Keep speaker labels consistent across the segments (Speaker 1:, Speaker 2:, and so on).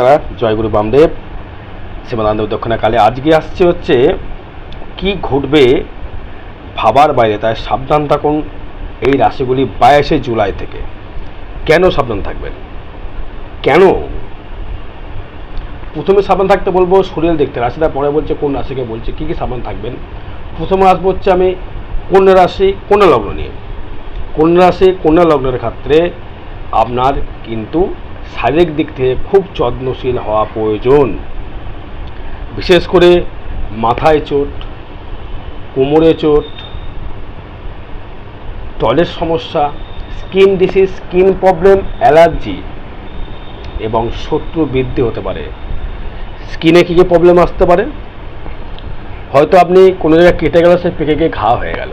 Speaker 1: ভক্তরা জয়গুরু বামদেব শ্রীমানন্দ দক্ষিণা কালে আজকে আসছে হচ্ছে কি ঘটবে ভাবার বাইরে, তাই সাবধান থাকুন, এই রাশিগুলি বাইশে জুলাই থেকে। কেন সাবধান থাকবেন? কেন? প্রথমে সাবধান থাকতে বলব, শরীর দেখতে, রাশিটা পরে বলছে, কোন রাশিকে বলছে, কী কী সাবধান থাকবেন? প্রথমে আসব হচ্ছে আমি কন্যা রাশি কন্যা লগ্ন নিয়ে। কন্যা রাশি কন্যা লগ্নের ক্ষেত্রে আপনার কিন্তু শারীরিক দিক থেকে খুব যত্নশীল হওয়া প্রয়োজন। বিশেষ করে মাথায় চোট, কোমরে চোট টয়লেট সমস্যা, skin disease, skin problem, allergy এবং শত্রু বৃদ্ধি হতে পারে। স্কিনে কী কী প্রবলেম আসতে পারে? হয়তো আপনি কোনো জায়গায় কেটে গেল সে পেকে গিয়ে ঘা হয়ে গেল।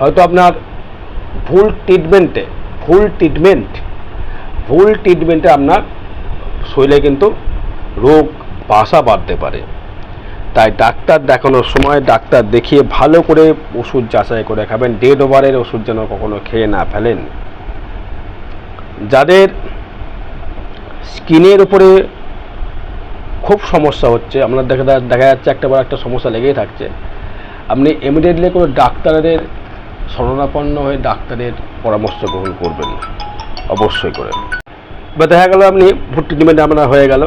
Speaker 1: হয়তো আপনার ভুল ট্রিটমেন্টে ভুল ট্রিটমেন্ট ভুল ট্রিটমেন্টে আপনার শরীরে কিন্তু রোগ বাসা বাঁধতে পারে। তাই ডাক্তার দেখানোর সময় ডাক্তার দেখিয়ে ভালো করে ওষুধ যাচাই করে খাবেন। ডেড ওভারের ওষুধ যেন কখনো খেয়ে না ফেলেন। যাদের স্কিনের উপরে খুব সমস্যা হচ্ছে, আপনার দেখা দেখা যাচ্ছে একটা বড় একটা সমস্যা লেগেই থাকছে, আপনি ইমিডিয়েটলি কোনো ডাক্তারের শরণাপন্ন হয়ে ডাক্তারের পরামর্শ গ্রহণ করবেন অবশ্যই করে বা দেখা গেল আপনি ভোট ট্রিটমেন্ট আপনার হয়ে গেল।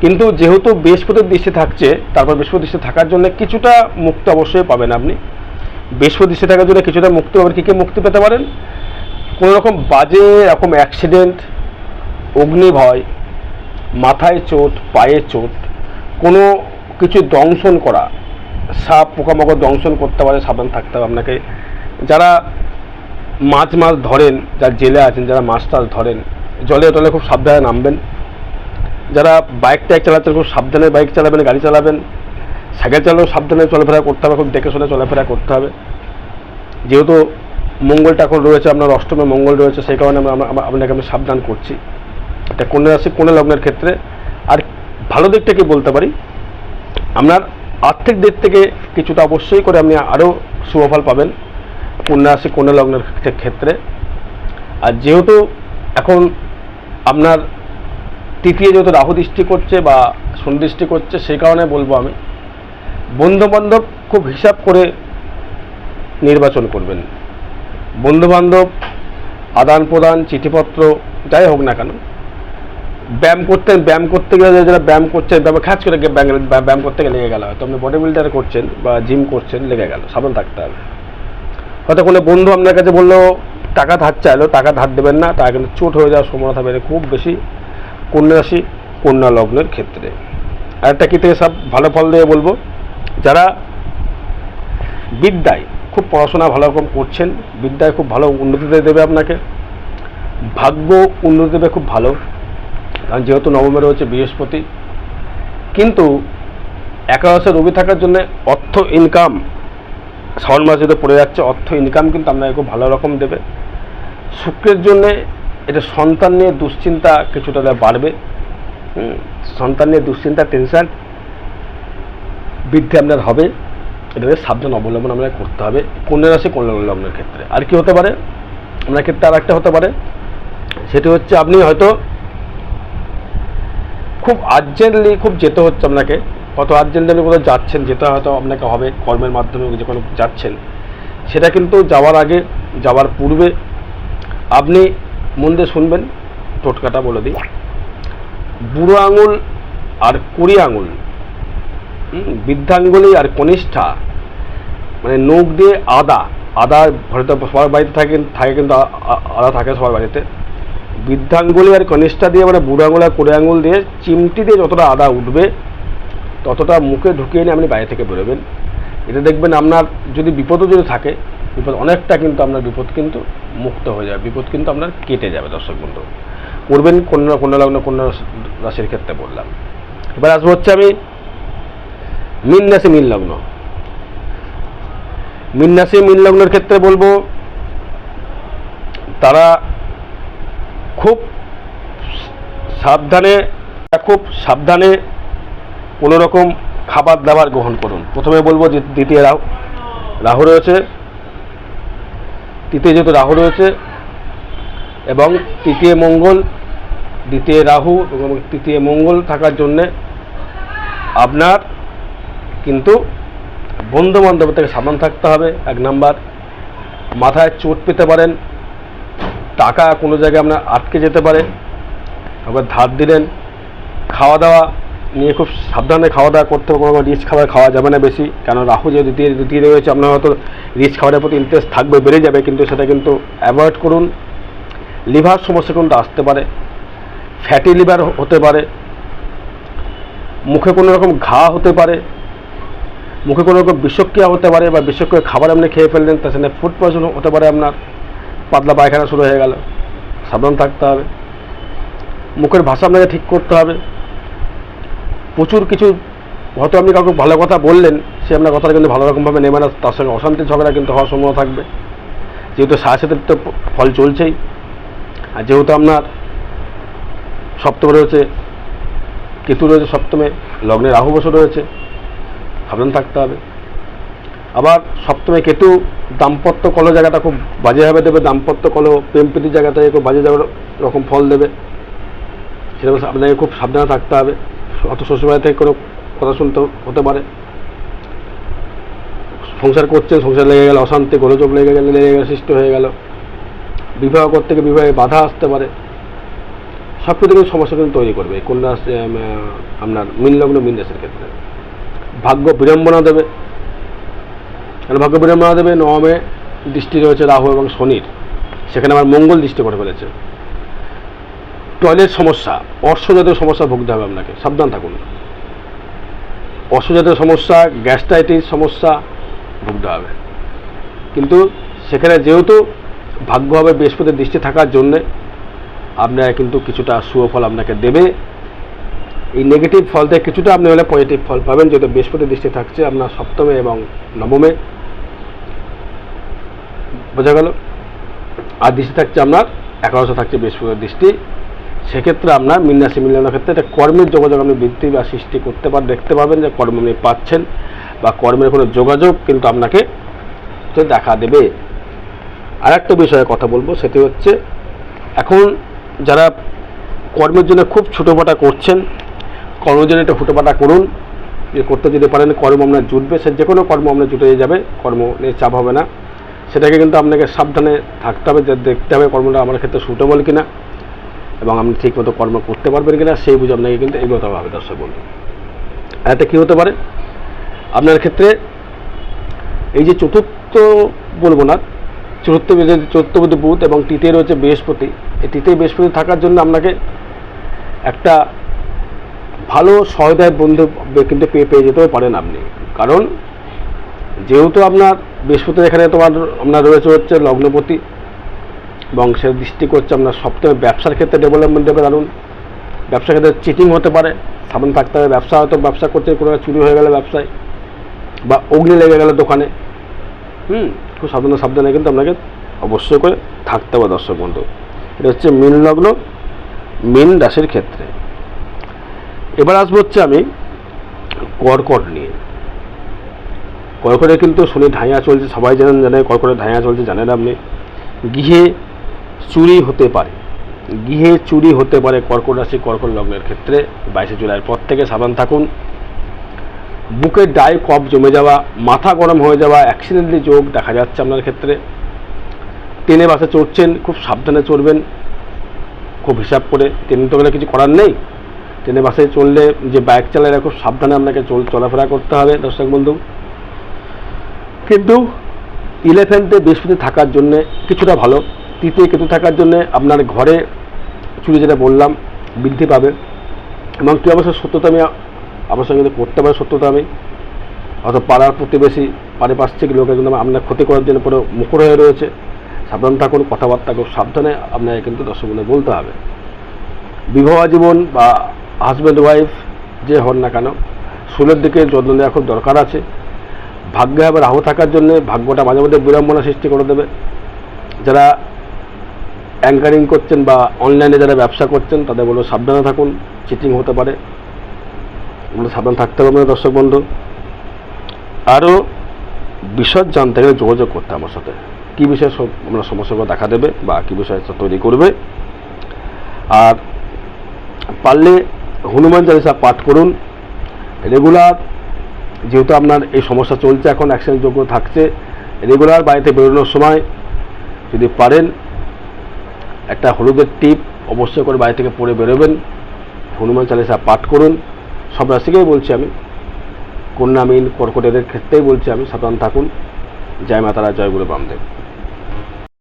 Speaker 1: কিন্তু যেহেতু বৃহস্পতির দৃষ্টি থাকছে, তারপর বৃহস্পতি দৃষ্টি থাকার জন্য কিছুটা মুক্তি অবশ্যই পাবেন আপনি। বৃহস্পতি দৃষ্টি থাকার জন্য কিছুটা মুক্তি পাবেন। কী কী মুক্তি পেতে পারেন? কোনো রকম বাজে রকম অ্যাক্সিডেন্ট অগ্নিভয়, মাথায় চোট, পায়ে চোট, কোনো কিছু দংশন করা, সাপ পোকামাকড় দংশন করতে পারে, সাবধান থাকতে হবে আপনাকে। যারা মাছ মাছ ধরেন, যারা জেলে আছেন, যারা মাছ টাছ ধরেন, জলে টলে খুব সাবধানে নামবেন। যারা বাইক টাইক চালাচ্ছেন, খুব সাবধানে বাইক চালাবেন, গাড়ি চালাবেন, সাইকেল চালালেও সাবধানে চলাফেরা করতে হবে, খুব দেখে শুনে চলাফেরা করতে হবে। যেহেতু মঙ্গলটা এখন রয়েছে, আপনার অষ্টমে মঙ্গল রয়েছে, সেই কারণে আমরা- আপনাকে আমি সাবধান করছি। এটা কন্যা রাশি, কন্যা লগ্নের ক্ষেত্রে। আর ভালো দিকটা কি বলতে পারি? আপনার আর্থিক দিক থেকে কিছুটা অবশ্যই করে আপনি আরও শুভফল পাবেন। কন্যা কন্যা লগ্নের ক্ষেত্রে। আর যেহেতু এখন আপনার তৃতীয় যেহেতু রাহু দৃষ্টি করছে বা সুনিদৃষ্টি করছে সেই কারণে বলব আমি, বন্ধুবান্ধব খুব হিসাব করে নির্বাচন করবেন। বন্ধুবান্ধব আদান প্রদান চিঠিপত্র, যাই হোক না কেন, ব্যায়াম করতে ব্যায়াম করতে গেলে যারা ব্যায়াম করছেন ব্যায়াম খাস করে ব্যায়াম ব্যায়াম করতে গেলে লেগে গেল। হয়তো আপনি বডি বিল্ডার করছেন বা জিম করছেন, লেগে গেল, সাবধান থাকতে হবে। হয়তো কোনো বন্ধু আপনার কাছে বলল, টাকা ধার চাইলো, টাকা ধার দেবেন না। টাকা কিন্তু চোট হয়ে যাওয়ার সম্ভাবনা থাকবে খুব বেশি কন্যা কন্যা লগ্নের ক্ষেত্রে। আর একটা কী থেকে সব ভালো ফল দিয়ে বলব? যারা বিদ্যায় খুব পড়াশোনা ভালো রকম করছেন, বিদ্যায় খুব ভালো উন্নতি দেবে আপনাকে, ভাগ্য উন্নতি দেবে খুব ভালো, কারণ যেহেতু নবমে রয়েছে বৃহস্পতি। কিন্তু একাদশে রবি থাকার জন্য অর্থ ইনকাম শ্রাবণ মাস যেহেতু পড়ে যাচ্ছে, অর্থ ইনকাম কিন্তু আপনাকে খুব ভালো রকম দেবে। শুক্রের জন্যে এটা সন্তান নিয়ে দুশ্চিন্তা কিছুটা বাড়বে। সন্তান নিয়ে দুশ্চিন্তা টেনশন বৃদ্ধি আপনার হবে। এটাকে সাবধান অবলম্বন আপনাকে করতে হবে কন্যা রাশি কন্যা লগ্নের ক্ষেত্রে। আর কি হতে পারে? আপনার ক্ষেত্রে আর একটা হতে পারে, সেটি হচ্ছে আপনি হয়তো খুব আর্জেন্টলি খুব যেতে হচ্ছে আপনাকে। আর্জেন্টলি আপনি কোথাও যাচ্ছেন যেতে হয়তো আপনাকে হবে কর্মের মাধ্যমে যে কোনো যাচ্ছেন, সেটা কিন্তু যাওয়ার আগে, যাওয়ার পূর্বে আপনি মন দিয়ে শুনবেন, টোটকাটা বলে দিই। বুড়ো আঙুল আর কুড়ি আঙুল বৃদ্ধাঙ্গুলি আর কনিষ্ঠা মানে নখ দিয়ে আদা আদা হয়তো সবার বাড়িতে থাকে থাকে কিন্তু আদা থাকে সবার বাড়িতে। বৃদ্ধাঙ্গুলি আর কনিষ্ঠা দিয়ে মানে বুড়ো আঙুল আর কুড়ি আঙুল দিয়ে, চিমটি দিয়ে যতটা আদা উঠবে ততটা মুখে ঢুকিয়ে নিয়ে আপনি বাইরে থেকে বেরোবেন। এটা দেখবেন আপনার যদি বিপদও যদি থাকে, বিপদ অনেকটা কিন্তু আপনার বিপদ কিন্তু মুক্ত হয়ে যাবে, বিপদ কিন্তু আপনার কেটে যাবে দর্শক বন্ধু। করবেন কন্যা কন্যা লগ্ন কন্যা রাশির ক্ষেত্রে বললাম। এবার আসব হচ্ছে আমি মিন রাশি, মিন লগ্ন। মিন রাশি, মিন লগ্নের ক্ষেত্রে বলব, তারা খুব সাবধানে খুব সাবধানে কোনো রকম খাবার দাবার গ্রহণ করুন। প্রথমে বলব যে দ্বিতীয় রাহু। রাহু রয়েছে। তৃতীয় যেহেতু রাহু রয়েছে এবং তৃতীয় মঙ্গল, দ্বিতীয় রাহু এবং তৃতীয় মঙ্গল থাকার জন্যে আপনার কিন্তু বন্ধু বান্ধব থেকে সাবধান থাকতে হবে। এক নাম্বার, মাথায় চোট পেতে পারেন। টাকা কোনো জায়গায় আপনার আটকে যেতে পারে। আবার ধার দিলেন। খাওয়া দাওয়া নিয়ে খুব সাবধানে খাওয়া দাওয়া করতে হবে, কোনো রিচ খাবার খাওয়া যাবে না বেশি। কেন রাহু যে দ্বিতীয় দ্বিতীয় রয়েছে আপনার হয়তো রিচ খাবারের প্রতি ইন্টারেস্ট থাকবে, বেড়ে যাবে, কিন্তু সেটা কিন্তু অ্যাভয়েড করুন। লিভার সমস্যা কিন্তু আসতে পারে ফ্যাটি লিভার হতে পারে, মুখে কোনো রকম ঘা হতে পারে, মুখে কোনো রকম বিষক্রিয়া হতে পারে বা বিষক্রিয়া খাবার আপনি খেয়ে ফেললেন, তার সাথে ফুড পয়জন হতে পারে আপনার, পাতলা পায়খানা শুরু হয়ে গেল। সাবধান থাকতে হবে। মুখের ভাষা আপনাকে ঠিক করতে হবে। প্রচুর কিছু, হয়তো আপনি কাউকে ভালো কথা বললেন, সে আপনার কথাটা কিন্তু ভালো রকমভাবে নেবে না, তার সঙ্গে অশান্তি ঝগড়া কিন্তু হওয়ার সম্ভাবনা থাকবে। যেহেতু সাহসের তো ফল চলছেই, আর যেহেতু আপনার সপ্তমে রয়েছে, কেতু রয়েছে সপ্তমে, লগ্নে রাহু বসে রয়েছে, সাবধান থাকতে হবে। আবার সপ্তমে কেতু দাম্পত্য কল জায়গাটা খুব বাজেভাবে দেবে, দাম্পত্য কল প্রেম প্রীতির জায়গাটা খুব বাজে রকম ফল দেবে। সেটা আপনাকে খুব সাবধানে থাকতে হবে। অত শ্বশুরবাড়ি থেকে কোনো কথা শুনতে হতে পারে। সংসার করছেন, সংসার লেগে গেল, অশান্তি গোলযোগ লেগে গেলে লেগে গেলে, সৃষ্টি হয়ে গেল। বিবাহ করতে গিয়ে বিবাহে বাধা আসতে পারে। সব কিছু কিন্তু সমস্যা কিন্তু তৈরি করবে। কন্যা আপনার মিন লগ্ন ক্ষেত্রে। ভাগ্য বিড়ম্বনা দেবে। কারণ ভাগ্য বিড়ম্বনা দেবে? নবমে দৃষ্টি রয়েছে রাহু এবং শনির। সেখানে আমার মঙ্গল দৃষ্টি করে ফেলেছে। টয়লেট সমস্যা অর্শজাতীয় সমস্যা ভুগতে হবে আপনাকে, সাবধান থাকুন। অর্শজাতীয় সমস্যা, গ্যাস্ট্রাইটিস সমস্যা ভুগতে হবে। কিন্তু সেখানে যেহেতু ভাগ্য হবে বৃহস্পতির দৃষ্টি থাকার জন্যে আপনার কিন্তু কিছুটা শুভ ফল আপনাকে দেবে। এই নেগেটিভ ফল থেকে কিছুটা আপনি হলে পজিটিভ ফল পাবেন, যেহেতু বৃহস্পতির দৃষ্টি থাকছে আপনার সপ্তমে এবং নবমে। বোঝা গেল? আর দৃষ্টি থাকছে আপনার একাদশে থাকছে বৃহস্পতির দৃষ্টি। সেক্ষেত্রে আপনার মিন্নাসি মিলানোর ক্ষেত্রে একটা কর্মের যোগাযোগ আপনি বৃদ্ধি বা সৃষ্টি করতে পার, দেখতে পাবেন যে কর্ম আপনি পাচ্ছেন বা কর্মের কোনো যোগাযোগ কিন্তু আপনাকে দেখা দেবে। আর একটা বিষয়ে কথা বলব, সেটি হচ্ছে এখন যারা কর্মের জন্য খুব ছোটোপাটা করছেন কর্মের জন্য একটা হুটোপাটা করুন, যে করতে যদি পারেন কর্ম আপনার জুটবে, সে যে কোনো কর্ম আপনার জুটে যাবে, কর্ম নিয়ে চাপ হবে না। সেটাকে কিন্তু আপনাকে সাবধানে থাকতে হবে, যে দেখতে হবে কর্মটা আমার ক্ষেত্রে সুটেবল কিনা। এবং আপনি ঠিকমতো কর্ম করতে পারবেন কিনা সেই বুঝে আপনাকে কিন্তু এগোতে হবে, দর্শক বন্ধু। আর এটা কী হতে পারে? আপনার ক্ষেত্রে এই যে চতুর্থ বলব না, চতুর্থ চতুর্থপতি বুধ এবং তৃতীয় রয়েছে বৃহস্পতি, এই তৃতীয় বৃহস্পতি থাকার জন্য আপনাকে একটা ভালো সহৃদয় বন্ধু কিন্তু পেয়ে পেয়ে যেতেও পারেন আপনি। কারণ যেহেতু আপনার বৃহস্পতি এখানে তোমার, আপনার রয়েছে হচ্ছে লগ্নপতি সে দৃষ্টি করছে আপনার সপ্তমে ব্যবসার ক্ষেত্রে ডেভেলপমেন্ট দেবে, দারুণ। ব্যবসার ক্ষেত্রে চিটিং হতে পারে। সাবান থাকতে হবে ব্যবসা হয়তো ব্যবসা করতে কোনো চুরি হয়ে গেলে ব্যবসায়। বা অগ্নি লেগে গেলে দোকানে। হুম, খুব সাবধানে সাবধানে কিন্তু আপনাকে অবশ্যই করে থাকতে হবে, দর্শক বন্ধু। এটা হচ্ছে মীন লগ্ন, মীন রাশির ক্ষেত্রে। এবার আসব হচ্ছে আমি কর্কট নিয়ে। কর্কটে কিন্তু শনি ঢাইয়া চলছে, সবাই জানেন, জানে, কর্কটে ঢাইয়া চলছে, জানেন আপনি। গৃহে চুরি হতে পারে। গৃহে চুরি হতে পারে কর্কট রাশি, কর্কট লগ্নের ক্ষেত্রে। বাইশে জুলাইয়ের পর থেকে সাবধান থাকুন। বুকের ডাই কফ জমে যাওয়া, মাথা গরম হয়ে যাওয়া অ্যাক্সিডেন্টলি যোগ দেখা যাচ্ছে আপনার ক্ষেত্রে। ট্রেনে বাসে চড়ছেন, খুব সাবধানে চড়বেন। খুব হিসাব করে ট্রেনে তো কিছু করার নেই। ট্রেনে বাসে চললে যে বাইক চালায় খুব সাবধানে আপনাকে চল, চলাফেরা করতে হবে, দর্শক বন্ধু। কিন্তু ইলেভেন্থে বৃহস্পতি থাকার জন্যে কিছুটা ভালো। তৃতীয় কেতু থাকার জন্যে আপনার ঘরে চুরি যেটা বললাম, বৃদ্ধি পাবে। এবং তুই অবশ্য সত্যতা আমি আমার সঙ্গে করতে পারে সত্যতা আমি। অথবা পাড়ার প্রতিবেশী, পারিপার্শ্বিক লোকের কিন্তু আপনার ক্ষতি করার জন্য পুরো মুখর হয়ে রয়েছে। সাবধান থাকুন, কথাবার্তা খুব সাবধানে আপনাকে কিন্তু দর্শক বন্ধু বলতে হবে। বিবাহ জীবন বা হাজব্যান্ড ওয়াইফ যে হন না কেন সুলের দিকে যত্ন নেওয়া খুব দরকার আছে। ভাগ্যে আবার রাহু থাকার জন্য ভাগ্যটা মাঝে মধ্যে বিড়ম্বনা সৃষ্টি করে দেবে। যারা অ্যাঙ্কারিং করছেন বা অনলাইনে যারা ব্যবসা করছেন তাদের বলো সাবধানে থাকুন চিটিং হতে পারে। এগুলো সাবধান থাকতে হবে আমাদের দর্শক বন্ধু। আরও বিশদ জানতে গেলে যোগাযোগ করতে আমার সাথে। কী বিষয়ে সব আমরা সমস্যাগুলো দেখা দেবে বা কী বিষয়ে তৈরি করবে। আর পারলে হনুমান চালিসা পাঠ করুন। রেগুলার, যেহেতু আপনার এই সমস্যা চলছে, এখন অ্যাক্সিডেন্ট যোগ্য থাকছে, রেগুলার বাড়িতে বেরোনোর সময় যদি পারেন একটা হলুদের টিপ অবশ্যই করে বাড়ি থেকে পরে বেরোবেন। হনুমান চালিসা পাঠ করুন। সব রাশিকেই বলছি আমি। কন্যা কর্কটেদের কর্কটের ক্ষেত্রেই বলছি আমি, সাবধান থাকুন। জয় মাতারা, জয় গুরু বামদেব।